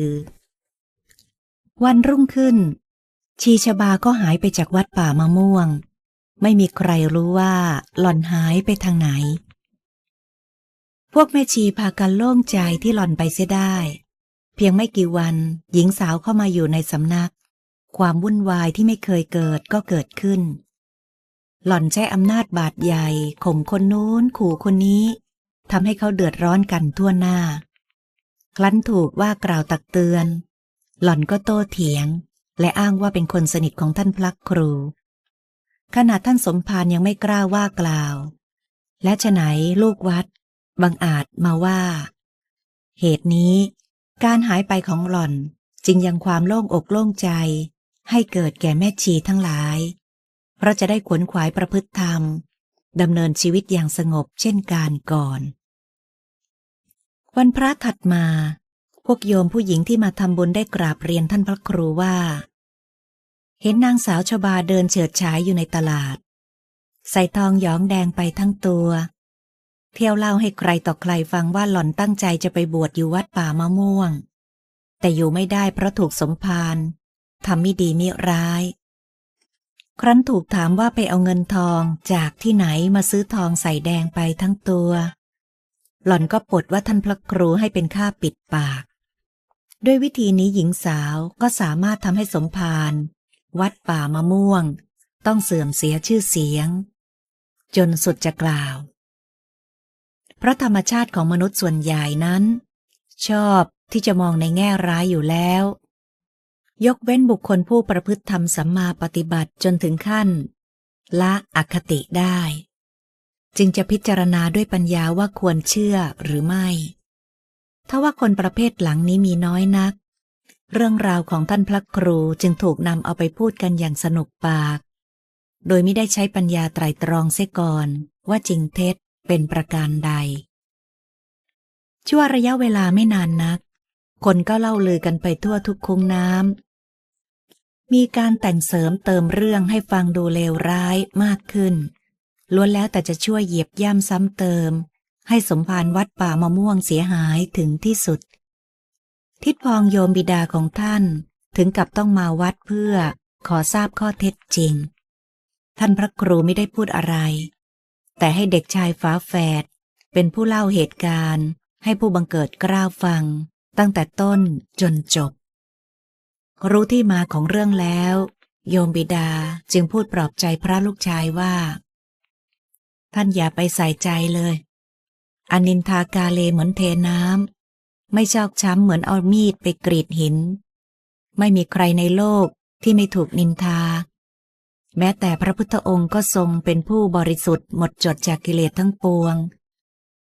อวันรุ่งขึ้น ชีชบาก็หายไปจากวัดป่ามะม่วง ไม่มีใครรู้ว่าหล่อนหายไปทางไหน พวกแม่ชีพากันโล่งใจที่หล่อนไปเสียได้ เพียงไม่กี่วัน หญิงสาวเข้ามาอยู่ในสำนัก ความวุ่นวายที่ไม่เคยเกิดก็เกิดขึ้น หล่อนใช้อำนาจบาดใหญ่ข่มคนนู้นขู่คนนี้ทำให้เขาเดือดร้อนกันทั่วหน้า ครั้นถูกว่ากล่าวตักเตือน หล่อนก็โต้เถียง และอ้างว่าเป็นคนสนิทของท่านพระครู ขณะท่านสมภารยังไม่กล้าว่ากล่าว และฉะไหนลูกวัดบังอาจมาว่า เหตุนี้ การหายไปของหล่อนจึงยังความโล่งอกโล่งใจ ให้เกิดแก่แม่ชีทั้งหลาย เพราะจะได้ขวนขวายประพฤติธรรมดำเนินชีวิตอย่างสงบเช่นการก่อน วันพระถัดมา พวกโยมผู้หญิงที่มาทำบุญได้กราบเรียนท่านพระครูว่า เห็นนางสาวชบาเดินเฉิดฉายอยู่ในตลาด ใส่ทองหยองแดงไปทั้งตัว เที่ยวเล่าให้ใครต่อใครฟังว่าหล่อนตั้งใจจะไปบวชอยู่วัดป่ามะม่วง แต่อยู่ไม่ได้เพราะถูกสมภารทำม่ดีมิร้าย ครั้นถูกถามว่าไปเอาเงินทองจากที่ไหนมาซื้อทองใส่แดงไปทั้งตัว หล่อนก็ปดว่าท่านพระครูให้เป็นค่าปิดปาก ด้วยวิธีนี้หญิงสาวก็สามารถทำให้สมภารวัดป่ามะม่วง ต้องเสื่อมเสียชื่อเสียง จนสุดจะกล่าว เพราะธรรมชาติของมนุษย์ส่วนใหญ่นั้น ชอบที่จะมองในแง่ร้ายอยู่แล้ว ยกเว้นบุคคลผู้ประพฤติธรรมสัมมาปฏิบัติจนถึงขั้น ละอคติได้ จึงจะพิจารณาด้วยปัญญาว่าควรเชื่อหรือไม่ ถ้าว่าคนประเภทหลังนี้มีน้อยนัก เรื่องราวของท่านพระครูจึงถูกนำเอาไปพูดกันอย่างสนุกปาก โดยไม่ได้ใช้ปัญญาไตรตรองเสียก่อนว่าจริงเท็จเป็นประการใด ชั่วระยะเวลาไม่นานนัก คนก็เล่าลือกันไปทั่วทุกคุ้งน้ำ มีการแต่งเสริมเติมเรื่องให้ฟังดูเลวร้ายมากขึ้น ล้วนแล้วแต่จะช่วยเหยียบย่ำซ้ำเติม ให้สมภารวัดป่ามะม่วงเสียหายถึงที่สุด ทิดพองโยมบิดาของท่านถึงกับต้องมาวัดเพื่อขอทราบข้อเท็จจริง ท่านพระครูไม่ได้พูดอะไร แต่ให้เด็กชายฟ้าแฝดเป็นผู้เล่าเหตุการณ์ ให้ผู้บังเกิดกล้าวฟัง ตั้งแต่ต้นจนจบ รู้ที่มาของเรื่องแล้ว โยมบิดาจึงพูดปลอบใจพระลูกชายว่า ท่านอย่าไปใส่ใจเลย อนินทากาเลเหมือนเทน้ำ ไม่ชอกช้ำเหมือนเอามีดไปกรีดหิน ไม่มีใครในโลกที่ไม่ถูกนินทา แม้แต่พระพุทธองค์ก็ทรงเป็นผู้บริสุทธิ์หมดจดจากกิเลสทั้งปวง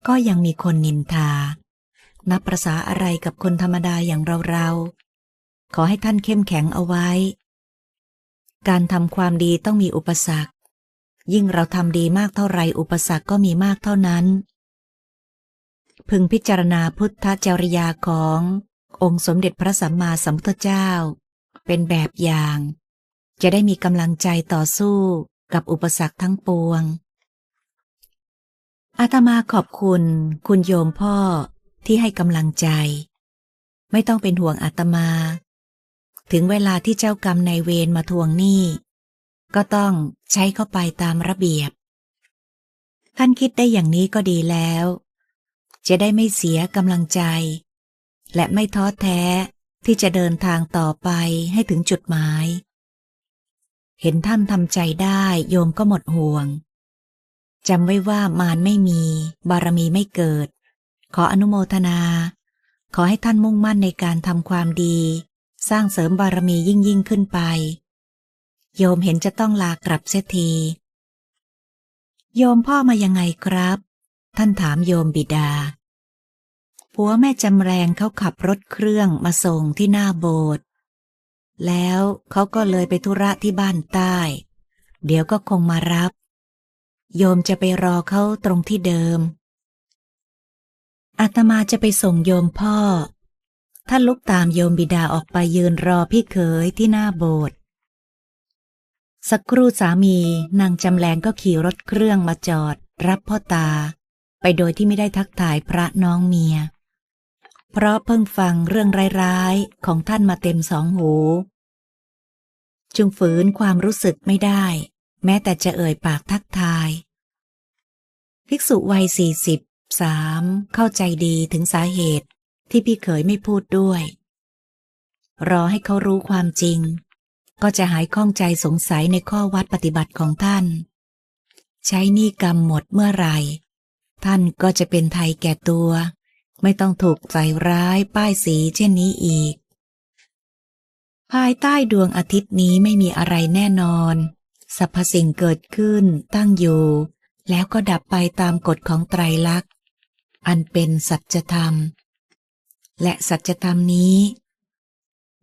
ก็ยังมีคนนินทา นับประษาอะไรกับคนธรรมดาอย่างเราๆขอให้ท่านเข้มแข็งเอาไว้ การทำความดีต้องมีอุปสรรค ยิ่งเราทำดีมากเท่าไรอุปสรรคก็มีมากเท่านั้น พึงพิจารณาพุทธจริยาขององค์สมเด็จพระสัมมาสัมพุทธเจ้า เป็นแบบอย่าง จะได้มีกำลังใจต่อสู้กับอุปสรรคทั้งปวง อาตมาขอบคุณคุณโยมพ่อที่ให้กำลังใจ ไม่ต้องเป็นห่วงอาตมา ถึงเวลาที่เจ้ากรรมนายเวรมาทวงหนี้ ก็ต้องใช้เข้าไปตามระเบียบ ท่านคิดได้อย่างนี้ก็ดีแล้ว จะได้ไม่เสียกำลังใจ และไม่ท้อแท้ที่จะเดินทางต่อไปให้ถึงจุดหมาย เห็นท่านทำใจได้โยมก็หมดห่วงจำไว้ว่ามารไม่มี บารมีไม่เกิด ขออนุโมทนา ขอให้ท่านมุ่งมั่นในการทำความดี สร้างเสริมบารมียิ่งยิ่งขึ้นไป โยมเห็นจะต้องลากลับเสียที โยมพ่อมายังไงครับ ท่านถามโยมบิดา ผัวแม่จำแรงเขาขับรถเครื่องมาส่งที่หน้าโบสถ์ แล้วเขาก็เลยไปธุระที่บ้านใต้ เดี๋ยวก็คงมารับ โยมจะไปรอเขาตรงที่เดิม อาตมาจะไปส่งโยมพ่อ ท่านลุกตามโยมบิดาออกไปยืนรอพี่เขยที่หน้าโบสถ์สักครู่สามีนางจำแรงก็ขี่รถเครื่องมาจอด รับพ่อตา ไปโดยที่ไม่ได้ทักทายพระน้องเมีย เพราะเพิ่งฟังเรื่องร้ายๆ ของท่านมาเต็มสองหู จึงฝืนความรู้สึกไม่ได้ แม้แต่จะเอ่ยปากทักทาย ภิกษุวัยสี่สิบสามเข้าใจดีถึงสาเหตุที่พี่เขยไม่พูดด้วย รอให้เขารู้ความจริง ก็จะหายข้องใจสงสัยในข้อวัดปฏิบัติของท่าน ใช้นี้กรรมหมดเมื่อไหร่ ท่านก็จะเป็นไทยแก่ตัว ไม่ต้องถูกใส่ร้ายป้ายสีเช่นนี้อีก ภายใต้ดวงอาทิตย์นี้ไม่มีอะไรแน่นอนสรรพสิ่งเกิดขึ้นตั้งอยู่ แล้วก็ดับไปตามกฎของไตรลักษณ์ อันเป็นสัจธรรม และสัจธรรมนี้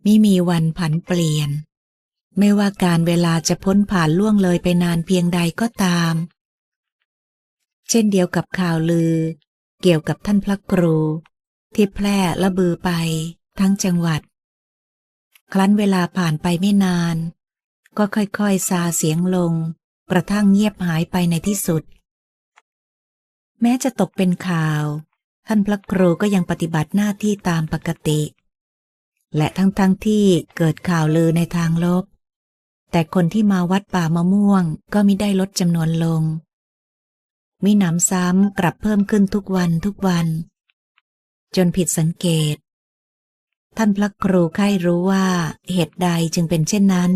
ไม่มีวันผันเปลี่ยน ไม่ว่าการเวลาจะพ้นผ่านล่วงเลยไปนานเพียงใดก็ตาม เช่นเดียวกับข่าวลือ เกี่ยวกับท่านพระครู ที่แพร่ระบือไปทั้งจังหวัด ครั้นเวลาผ่านไปไม่นาน ก็ค่อยๆซาเสียงลง กระทั่งเงียบหายไปในที่สุด แม้จะตกเป็นข่าว ท่านพระครูก็ยังปฏิบัติหน้าที่ตามปกติ และทั้งๆทที่เกิดข่าวลือในทางลบ แต่คนที่มาวัดป่ามะม่วงก็มิได้ลดจำนวนลง มีหนำซ้ำกลับเพิ่มขึ้นทุกวันทุกวัน จนผิดสังเกต ท่านพระครูใคร่รู้ว่าเหตุใดจึงเป็นเช่นนั้น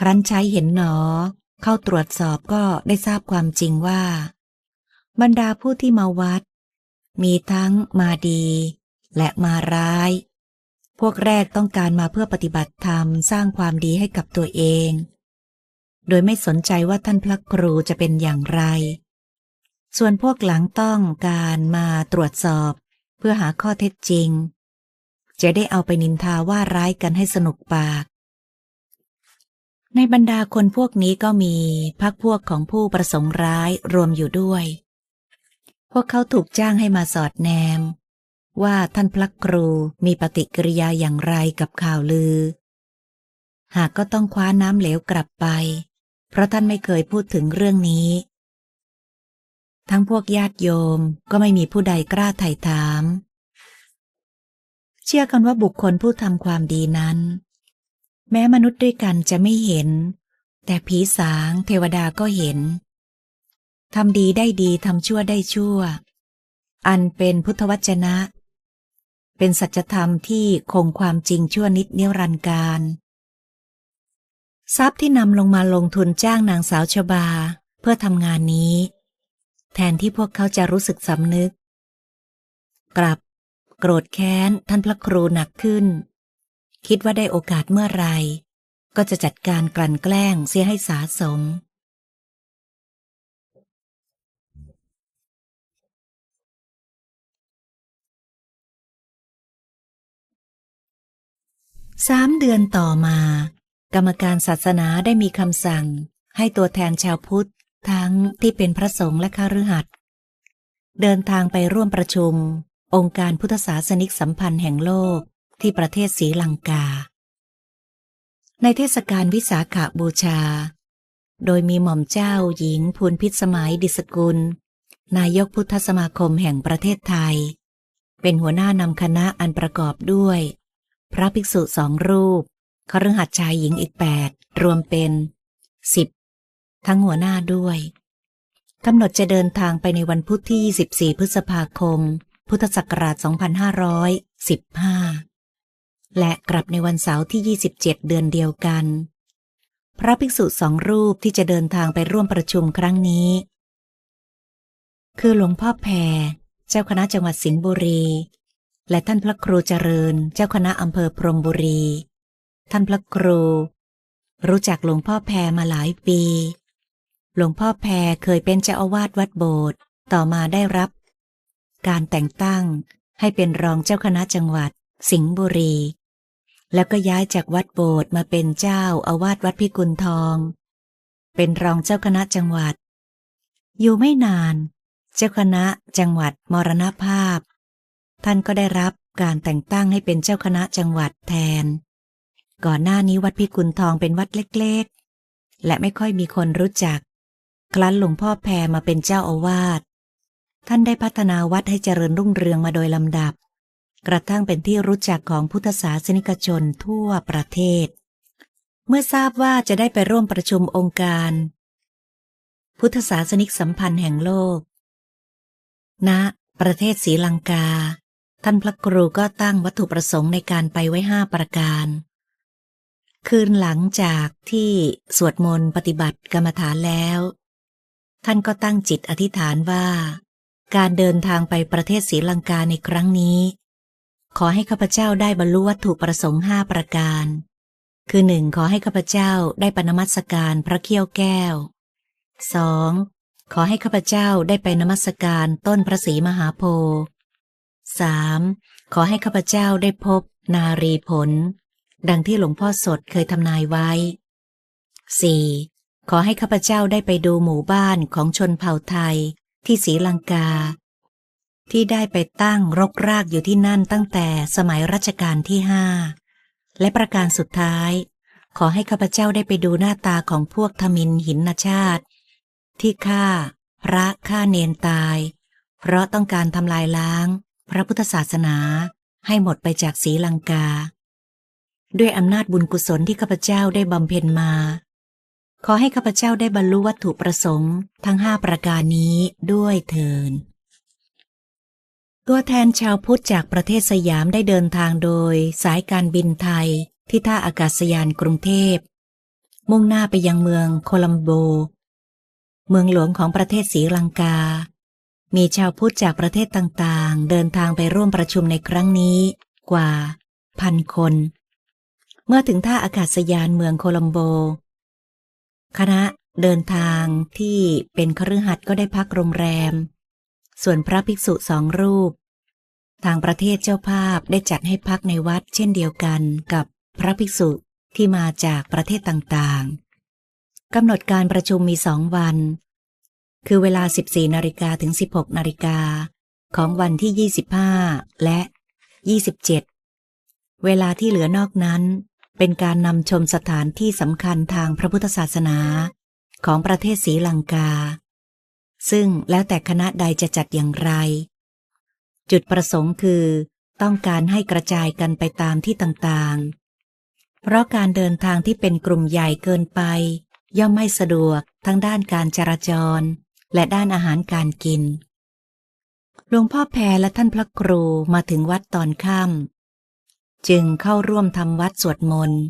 ครั้นใช้เห็นหนอ เข้าตรวจสอบก็ได้ทราบความจริงว่า บรรดาผู้ที่มาวัด มีทั้งมาดี และมาร้าย พวกแรกต้องการมาเพื่อปฏิบัติธรรมสร้างความดีให้กับตัวเองโดยไม่สนใจว่าท่านพระครูจะเป็นอย่างไร ส่วนพวกหลังต้องการมาตรวจสอบ เพื่อหาข้อเท็จจริง จะได้เอาไปนินทาว่าร้ายกันให้สนุกปาก ในบรรดาคนพวกนี้ก็มีพักพวกของผู้ประสงค์ร้ายรวมอยู่ด้วย พวกเขาถูกจ้างให้มาสอดแนม ว่าท่านพระครูมีปฏิกิริยาอย่างไรกับข่าวลือ หากก็ต้องคว้าน้ำเหลวกลับไป เพราะท่านไม่เคยพูดถึงเรื่องนี้ ทั้งพวกญาติโยมก็ไม่มีผู้ใดกล้าไถ่ถาม เชื่อกันว่าบุคคลผู้ทำความดีนั้น แม้มนุษย์ด้วยกันจะไม่เห็น แต่ผีสางเทวดาก็เห็นทำดีได้ดีทำชั่วได้ชั่ว อันเป็นพุทธวจนะ เป็นสัจธรรมที่คงความจริงชั่วนิดเนิรันดร์การ ทรัพย์ที่นำลงมาลงทุนจ้างนางสาวชบา เพื่อทำงานนี้ แทนที่พวกเขาจะรู้สึกสำนึก กลับ โกรธแค้นท่านพระครูหนักขึ้น คิดว่าได้โอกาสเมื่อไร ก็จะจัดการกลั่นแกล้งเสียให้สาสม สามเดือนต่อมา กรรมการศาสนาได้มีคำสั่งให้ตัวแทนชาวพุทธ ทั้งที่เป็นพระสงฆ์และข้ารือหัดเดินทางไปร่วมประชุม องค์การพุทธศาสนิกสัมพันธ์แห่งโลกที่ประเทศศรีลังกา ในเทศกาลวิสาขาบูชา โดยมีหม่อมเจ้าหญิงพูนพิษสมัยดิสกุล นายกพุทธสมาคมแห่งประเทศไทย เป็นหัวหน้านำคณะอันประกอบด้วย พระภิกษุสองรูปคฤหัสถ์ชายหญิงอีกแปดรวมเป็นสิบ ทั้งหัวหน้าด้วยกำหนดจะเดินทางไปในวันพุธที่ 24 พฤษภาคม พุทธศักราช 2515 และกลับในวันเสาร์ที่ 27 เดือนเดียวกัน พระภิกษุสองรูปที่จะเดินทางไปร่วมประชุมครั้งนี้ คือหลวงพ่อแพรเจ้าคณะจังหวัดสิงห์บุรี และท่านพระครูเจริญ เจ้าคณะอำเภอพรมบุรี ท่านพระครู รู้จักหลวงพ่อแพรมาหลายปี หลวงพ่อแพรเคยเป็นเจ้าอาวาสวัดโบสถ์ต่อมาได้รับ การแต่งตั้งให้เป็นรองเจ้าคณะจังหวัด สิงห์บุรี แล้วก็ย้ายจากวัดโบสถ์มาเป็นเจ้าอาวาสวัดพิกุลทอง เป็นรองเจ้าคณะจังหวัด อยู่ไม่นาน เจ้าคณะจังหวัดมรณภาพ ท่านก็ได้รับการแต่งตั้งให้เป็นเจ้าคณะจังหวัดแทน ก่อนหน้านี้วัดพิกุลทองเป็นวัดเล็กๆ และไม่ค่อยมีคนรู้จัก ครั้นหลวงพ่อแพรมาเป็นเจ้าอาวาส ท่านได้พัฒนาวัดให้เจริญรุ่งเรืองมาโดยลำดับ กระทั่งเป็นที่รู้จักของพุทธศาสนิกชนทั่วประเทศ เมื่อทราบว่าจะได้ไปร่วมประชุมองค์การ พุทธศาสนิกสัมพันธ์แห่งโลกณประเทศศรีลังกา ท่านพระครูก็ตั้งวัตถุประสงค์ในการไปไว้ห้าประการ คืนหลังจากที่สวดมนต์ปฏิบัติกรรมฐานแล้ว ท่านก็ตั้งจิตอธิษฐานว่า การเดินทางไปประเทศศรีลังกาในครั้งนี้ ขอให้ข้าพเจ้าได้บรรลุวัตถุประสงค์ห้าประการ คือหนึ่งขอให้ข้าพเจ้าได้ปนมัสการพระเขี้ยวแก้วสองขอให้ข้าพเจ้าได้ไปนมัสการต้นพระศรีมหาโพธิ์สามขอให้ข้าพเจ้าได้พบนารีผล ดังที่หลวงพ่อสดเคยทำนายไว้สี่ ขอให้ข้าพเจ้าได้ไปดูหมู่บ้านของชนเผ่าไทย ที่ศรีลังกา ที่ได้ไปตั้งรกรากอยู่ที่นั่นตั้งแต่สมัยรัชกาลที่ห้าและประการสุดท้าย ขอให้ข้าพเจ้าได้ไปดูหน้าตาของพวกทมินหินนชาติ ที่ฆ่า พระฆ่าเนนตาย เพราะต้องการทำลายล้าง พระพุทธศาสนาให้หมดไปจากศรีลังกา ด้วยอำนาจบุญกุศลที่ข้าพเจ้าได้บำเพ็ญมา ขอให้ข้าพเจ้าได้บรรลุวัตถุประสงค์ทั้งห้าประการนี้ด้วยเถินตัวแทนชาวพุทธจากประเทศสยามได้เดินทางโดยสายการบินไทยที่ท่าอากาศยานกรุงเทพ มุ่งหน้าไปยังเมืองโคลัมโบ เมืองหลวงของประเทศศรีลังกา มีชาวพุทธจากประเทศต่างๆ เดินทางไปร่วมประชุมในครั้งนี้กว่าพันคน เมื่อถึงท่าอากาศยานเมืองโคลัมโบ คณะเดินทางที่เป็นคฤหัสถ์ก็ได้พักโรงแรม ส่วนพระภิกษุสองรูป ทางประเทศเจ้าภาพได้จัดให้พักในวัดเช่นเดียวกันกับพระภิกษุที่มาจากประเทศต่างๆ กำหนดการประชุมมีสองวัน คือเวลา 14นาฬิกาถึง 16นาฬิกาของวันที่ 25 และ 27 เวลาที่เหลือนอกนั้น เป็นการนำชมสถานที่สำคัญทางพระพุทธศาสนา ของประเทศศรีลังกา ซึ่งแล้วแต่คณะใดจะจัดอย่างไร จุดประสงค์คือ ต้องการให้กระจายกันไปตามที่ต่างๆ เพราะการเดินทางที่เป็นกลุ่มใหญ่เกินไป ย่อมไม่สะดวกทั้งด้านการจราจร และด้านอาหารการกินหลวงพ่อแพรและท่านพระครูมาถึงวัดตอนค่ำ จึงเข้าร่วมทำวัดสวดมนต์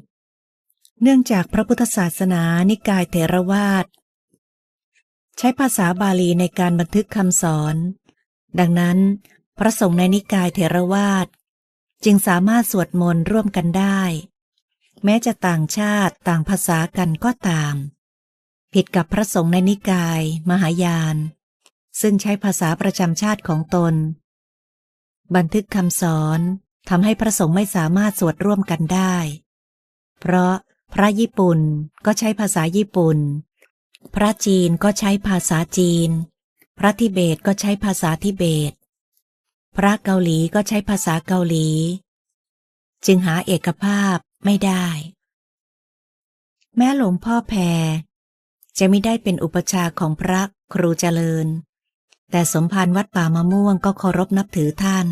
เนื่องจากพระพุทธศาสนานิกายเถรวาท ใช้ภาษาบาลีในการบันทึกคำสอน ดังนั้น พระสงฆ์ในนิกายเถรวาท จึงสามารถสวดมนต์ร่วมกันได้ แม้จะต่างชาติต่างภาษากันก็ตาม ผิดกับพระสงฆ์ในนิกาย มหายาน ซึ่งใช้ภาษาประจำชาติของตน บันทึกคำสอน ทำให้พระสงฆ์ไม่สามารถสวดร่วมกันได้ เพราะพระญี่ปุ่นก็ใช้ภาษาญี่ปุ่น พระจีนก็ใช้ภาษาจีน พระทิเบตก็ใช้ภาษาทิเบต พระเกาหลีก็ใช้ภาษาเกาหลี จึงหาเอกภาพไม่ได้ แม้หลวงพ่อแพรจะไม่ได้เป็นอุปชาของพระครูเจริญ แต่สมภารวัดป่ามะม่วงก็เคารพนับถือท่าน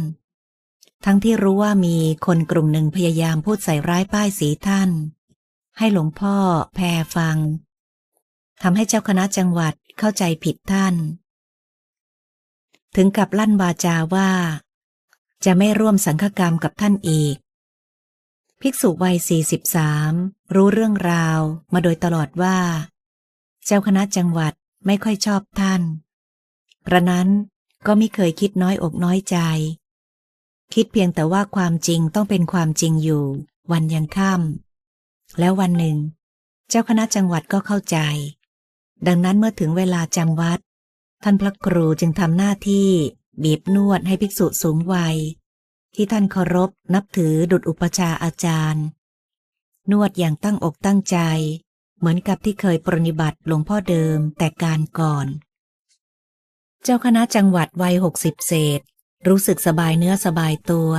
ทั้งที่รู้ว่ามีคนกลุ่มหนึ่งพยายามพูดใส่ร้ายป้ายสีท่าน ให้หลวงพ่อแพรฟังทำให้เจ้าคณะจังหวัดเข้าใจผิดท่าน ถึงกับลั่นวาจาว่า จะไม่ร่วมสังฆกรรมกับท่านอีก ภิกษุวัย 43 รู้เรื่องราวมาโดยตลอดว่า เจ้าคณะจังหวัดไม่ค่อยชอบท่านกระนั้นก็ไม่เคยคิดน้อยอกน้อยใจ คิดเพียงแต่ว่าความจริงต้องเป็นความจริงอยู่ วันยังค่ำแล้ววันหนึ่ง เจ้าคณะจังหวัดก็เข้าใจ ดังนั้นเมื่อถึงเวลาจำวัด ท่านพระครูจึงทำหน้าที่ บีบนวดให้ภิกษุสูงวัย ที่ท่านเคารพนับถือดุจอุปชาอาจารย์ นวดอย่างตั้งอกตั้งใจ เหมือนกับที่เคยปรนิบัติหลวงพ่อเดิมแต่การก่อน เจ้าคณะจังหวัดวัยหกสิบเศษ รู้สึกสบายเนื้อสบายตัว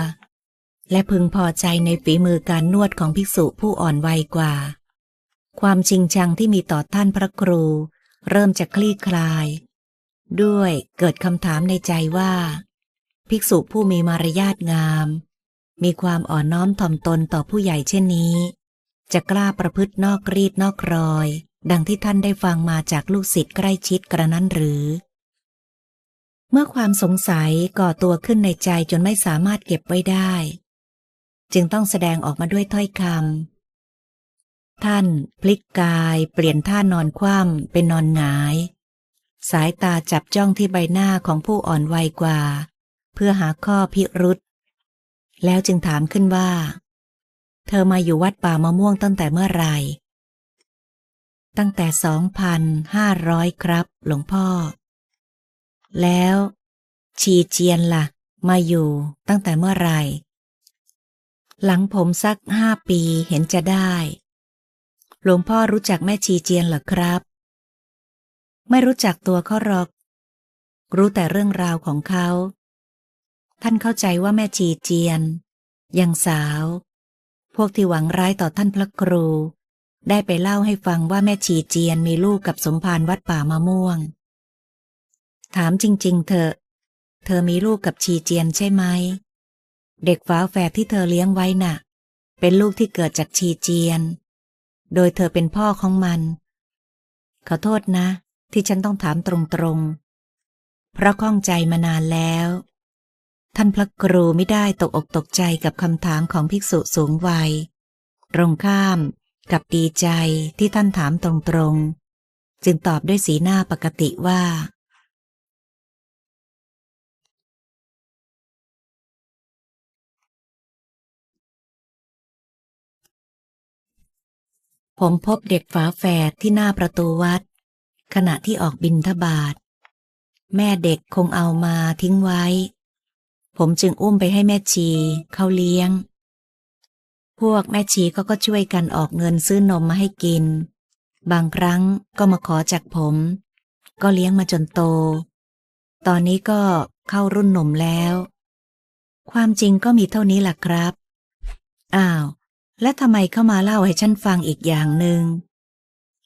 และพึงพอใจในฝีมือการนวดของภิกษุผู้อ่อนวัยกว่า ความจริงชังที่มีต่อท่านพระครู เริ่มจะคลี่คลาย ด้วยเกิดคำถามในใจว่า ภิกษุผู้มีมารยาทงาม มีความอ่อนน้อมถ่อมตนต่อผู้ใหญ่เช่นนี้ จะกล้าประพฤตินอกรีดนอกรอย ดังที่ท่านได้ฟังมาจากลูกศิษย์ใกล้ชิดกระนั้นหรือ เมื่อความสงสัยก่อตัวขึ้นในใจจนไม่สามารถเก็บไว้ได้ จึงต้องแสดงออกมาด้วยถ้อยคำท่านพลิกกายเปลี่ยนท่านอนคว่ำเป็นนอนหงาย สายตาจับจ้องที่ใบหน้าของผู้อ่อนวัยกว่า เพื่อหาข้อพิรุษแล้วจึงถามขึ้นว่า เธอมาอยู่วัดป่ามะม่วงตั้งแต่เมื่อไหร่ตั้งแต่สองพันห้าร้อยครับ หลวงพ่อ แล้ว ชีเจียนละ่ะ มาอยู่ตั้งแต่เมื่อไหร่ หลังผมสักห้าปีเห็นจะได้ หลวงพ่อรู้จักแม่ชีเจียนเหรอครับ ไม่รู้จักตัวเขาหรอก รู้แต่เรื่องราวของเขา ท่านเข้าใจว่าแม่ชีเจียน ยังสาว พวกที่หวังร้ายต่อท่านพระครูได้ไปเล่าให้ฟังว่าแม่ชีเจียนมีลูกกับสมภารวัดป่ามะม่วง ถามจริง ๆเถอเธอมีลูกกับชีเจียนใช่ไหม เด็กฝาแฝดที่เธอเลี้ยงไว้น่ะ เป็นลูกที่เกิดจากชีเจียน โดยเธอเป็นพ่อของมัน ขอโทษนะ ที่ฉันต้องถามตรงๆ เพราะข้องใจมานานแล้ว ท่านพระครูไม่ได้ตกอกตกใจกับคำถามของภิกษุสูงวัย ตรงข้ามกับดีใจที่ท่านถามตรงๆ จึงตอบด้วยสีหน้าปกติว่า ผมพบเด็กฝาแฝดที่หน้าประตูวัด ขณะที่ออกบินทบาท แม่เด็กคงเอามาทิ้งไว้ ผมจึงอุ้มไปให้แม่ชีเขาเลี้ยง พวกแม่ชีเขาก็ช่วยกันออกเงินซื้อนมมาให้กิน บางครั้งก็มาขอจากผม ก็เลี้ยงมาจนโต ตอนนี้ก็เข้ารุ่นหนุ่มแล้ว ความจริงก็มีเท่านี้แหละครับ อ้าว และทำไมเข้ามาเล่าให้ฉันฟังอีกอย่างหนึง่ง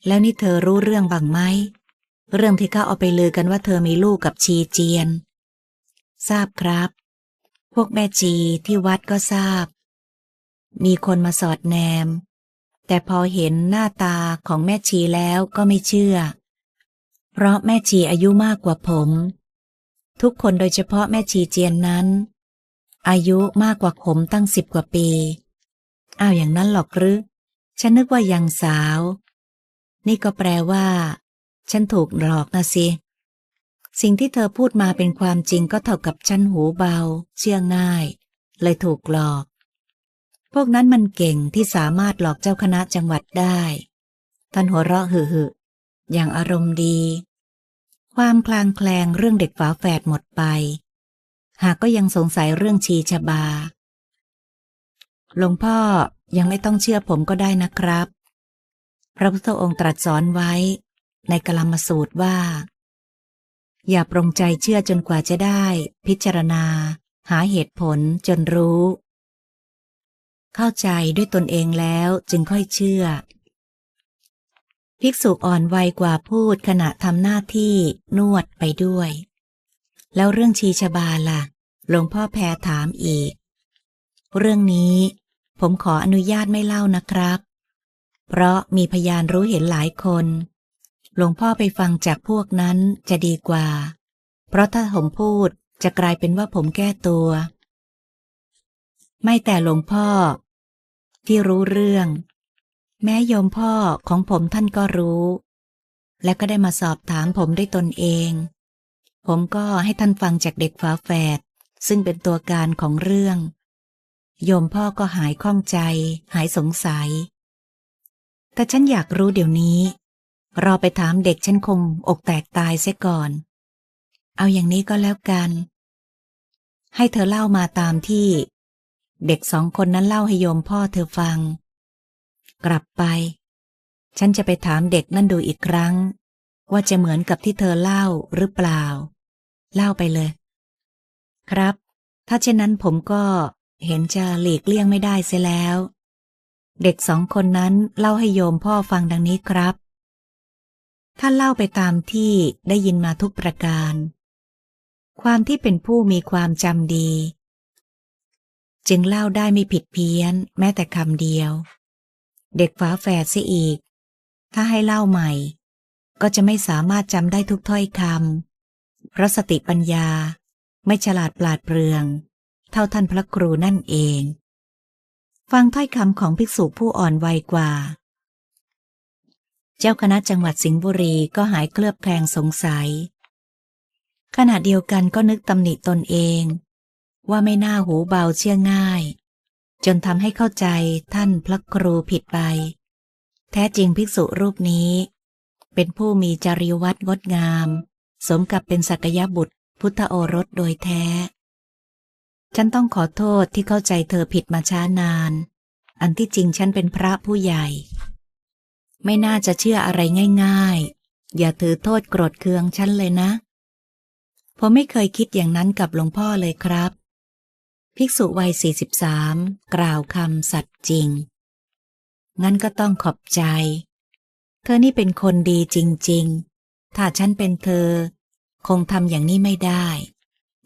แล้วนี่เธอรู้เรื่องบ้างไหม เรื่องที่เขาเอาไปลือกันว่าเธอมีลูกกับชีเจียน ทราบครับ พวกแม่ชีที่วัดก็ทราบ มีคนมาสอดแนม แต่พอเห็นหน้าตาของแม่ชีแล้วก็ไม่เชื่อ เพราะแม่ชีอายุมากกว่าผม ทุกคนโดยเฉพาะแม่ชีเจียนนั้น อายุมากกว่าผมตั้งสิบกว่าปี อ้าวอย่างนั้นหรอกหรือ ฉันนึกว่ายังสาว นี่ก็แปลว่า ฉันถูกหลอกนะสิ สิ่งที่เธอพูดมาเป็นความจริงก็เท่ากับฉันหูเบา เชื่อง่าย เลยถูกหลอก พวกนั้นมันเก่งที่สามารถหลอกเจ้าคณะจังหวัดได้ ท่านหัวเราะหึหึอย่างอารมณ์ดี ความคลางแคลงเรื่องเด็กฝาแฝดหมดไป หากก็ยังสงสัยเรื่องชีชบา หลวงพ่อยังไม่ต้องเชื่อผมก็ได้นะครับ พระพุทธองค์ตรัสสอนไว้ ในกลามสูตรว่า อย่าปรงใจเชื่อจนกว่าจะได้ พิจารณา หาเหตุผลจนรู้ เข้าใจด้วยตนเองแล้วจึงค่อยเชื่อ ภิกษุอ่อนวัยกว่าพูดขณะทำหน้าที่นวดไปด้วย แล้วเรื่องชีชบาล่ะ หลวงพ่อแพรถามอีก เรื่องนี้ ผมขออนุญาตไม่เล่านะครับ เพราะมีพยานรู้เห็นหลายคน หลวงพ่อไปฟังจากพวกนั้นจะดีกว่า เพราะถ้าผมพูดจะกลายเป็นว่าผมแก้ตัว ไม่แต่หลวงพ่อ ที่รู้เรื่อง แม้โยมพ่อของผมท่านก็รู้ และก็ได้มาสอบถามผมด้วยตนเอง ผมก็ให้ท่านฟังจากเด็กฝาแฝดซึ่งเป็นตัวการของเรื่อง โยมพ่อก็หายข้องใจ หายสงสัย แต่ฉันอยากรู้เดี๋ยวนี้ รอไปถามเด็กฉันคงอกแตกตายเสียก่อน เอาอย่างนี้ก็แล้วกัน ให้เธอเล่ามาตามที่ เด็กสองคนนั้นเล่าให้โยมพ่อเธอฟัง กลับไป ฉันจะไปถามเด็กนั่นดูอีกครั้ง ว่าจะเหมือนกับที่เธอเล่าหรือเปล่า เล่าไปเลย ครับ ถ้าเช่นนั้นผมก็ เห็นจะหลีกเลี่ยงไม่ได้เสียแล้ว เด็กสองคนนั้นเล่าให้โยมพ่อฟังดังนี้ครับ ท่านเล่าไปตามที่ได้ยินมาทุกประการ ความที่เป็นผู้มีความจำดี จึงเล่าได้ไม่ผิดเพี้ยน แม้แต่คำเดียว เด็กฝาแฝดเสียอีก ถ้าให้เล่าใหม่ ก็จะไม่สามารถจำได้ทุกถ้อยคำเพราะสติปัญญาไม่ฉลาดปราดเปรื่อง เท่าท่านพระครูนั่นเอง ฟังถ้อยคำของภิกษุผู้อ่อนวัยกว่า เจ้าคณะจังหวัดสิงห์บุรีก็หายเคลือบแคลงสงสัย ขณะเดียวกันก็นึกตำหนิตนเอง ว่าไม่น่าหูเบาเชื่อง่าย จนทำให้เข้าใจท่านพระครูผิดไป แท้จริงภิกษุรูปนี้ เป็นผู้มีจริยวัตรงดงาม สมกับเป็นสักยบุตรพุทธโอรสโดยแท้ ฉันต้องขอโทษที่เข้าใจเธอผิดมาช้านาน อันที่จริงฉันเป็นพระผู้ใหญ่ ไม่น่าจะเชื่ออะไรง่าย ๆ อย่าถือโทษโกรธเคืองฉันเลยนะ ผมไม่เคยคิดอย่างนั้นกับหลวงพ่อเลยครับ ภิกษุวัย 43 กล่าวคำสัตย์จริง งั้นก็ต้องขอบใจ เธอนี่เป็นคนดีจริง ๆ ถ้าฉันเป็นเธอ คงทำอย่างนี้ไม่ได้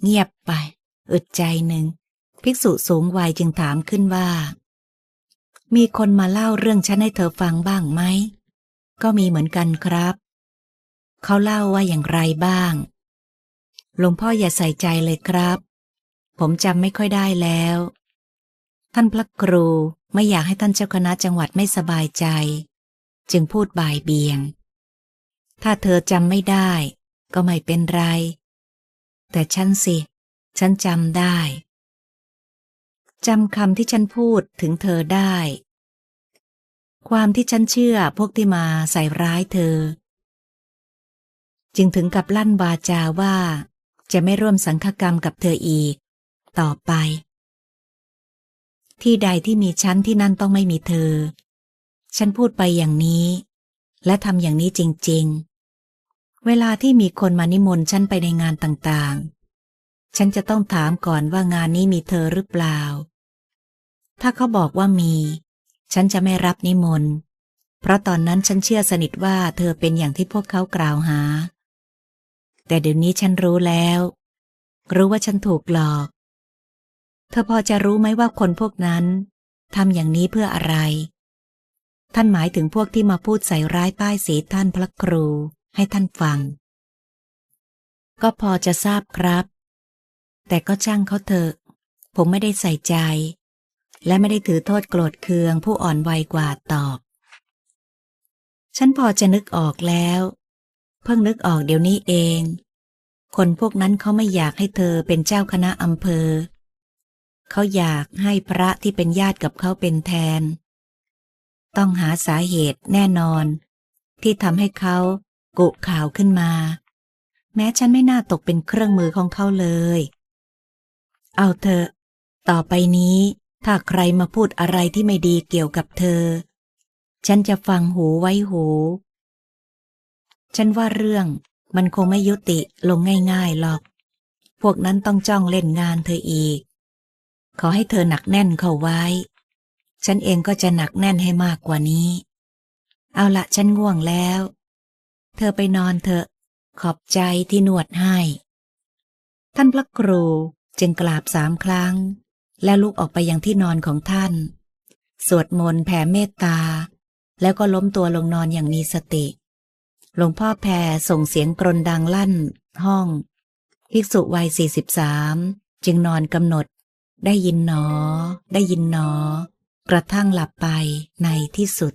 เงียบไป อึดใจหนึ่ง ภิกษุสูงวัยจึงถามขึ้นว่า มีคนมาเล่าเรื่องฉันให้เธอฟังบ้างไหม ก็มีเหมือนกันครับ เขาเล่าว่าอย่างไรบ้าง หลวงพ่ออย่าใส่ใจเลยครับ ผมจำไม่ค่อยได้แล้ว ท่านพระครูไม่อยากให้ท่านเจ้าคณะจังหวัดไม่สบายใจ จึงพูดบ่ายเบียง ถ้าเธอจำไม่ได้ ก็ไม่เป็นไร แต่ฉันสิ ฉันจำได้จำคำที่ฉันพูดถึงเธอได้ ความที่ฉันเชื่อพวกที่มาใส่ร้ายเธอ จึงถึงกับลั่นวาจาว่า จะไม่ร่วมสังฆกรรมกับเธออีก ต่อไป ที่ใดที่มีฉันที่นั่นต้องไม่มีเธอ ฉันพูดไปอย่างนี้ และทำอย่างนี้จริง ๆ เวลาที่มีคนมานิมนต์ฉันไปในงานต่างๆ ฉันจะต้องถามก่อนว่างานนี้มีเธอหรือเปล่า ถ้าเขาบอกว่ามี ฉันจะไม่รับนิมนต์ เพราะตอนนั้นฉันเชื่อสนิทว่าเธอเป็นอย่างที่พวกเขากล่าวหา แต่เดี๋ยวนี้ฉันรู้แล้ว รู้ว่าฉันถูกหลอก เธอพอจะรู้ไหมว่าคนพวกนั้นทำอย่างนี้เพื่ออะไร ท่านหมายถึงพวกที่มาพูดใส่ร้ายป้ายสีท่านพระครูให้ท่านฟัง ก็พอจะทราบครับ แต่ก็ช่างเขาเถอะ ผมไม่ได้ใส่ใจ และไม่ได้ถือโทษโกรธเคืองผู้อ่อนวัยกว่าตอบ ฉันพอจะนึกออกแล้ว เพิ่งนึกออกเดี๋ยวนี้เอง คนพวกนั้นเขาไม่อยากให้เธอเป็นเจ้าคณะอำเภอ เขาอยากให้พระที่เป็นญาติกับเขาเป็นแทน ต้องหาสาเหตุแน่นอน ที่ทำให้เขากุข่าวขึ้นมา แม้ฉันไม่น่าตกเป็นเครื่องมือของเขาเลย เอาเถอะ ต่อไปนี้ ถ้าใครมาพูดอะไรที่ไม่ดีเกี่ยวกับเธอ ฉันจะฟังหูไว้หู ฉันว่าเรื่องมันคงไม่ยุติลงง่ายๆหรอก พวกนั้นต้องจ้องเล่นงานเธออีก ขอให้เธอหนักแน่นเข้าไว้ ฉันเองก็จะหนักแน่นให้มากกว่านี้ เอาละฉันง่วงแล้ว เธอไปนอนเถอะ ขอบใจที่นวดให้ ท่านพระครู จึงกราบสามครั้ง แล้วลุกออกไปยังที่นอนของท่าน สวดมนต์แผ่เมตตา แล้วก็ล้มตัวลงนอนอย่างมีสติ หลวงพ่อแพรส่งเสียงกรนดังลั่น ห้องภิกษุวัยสี่สิบสามจึงนอนกำหนด ได้ยินหนอ ได้ยินหนอ กระทั่งหลับไปในที่สุด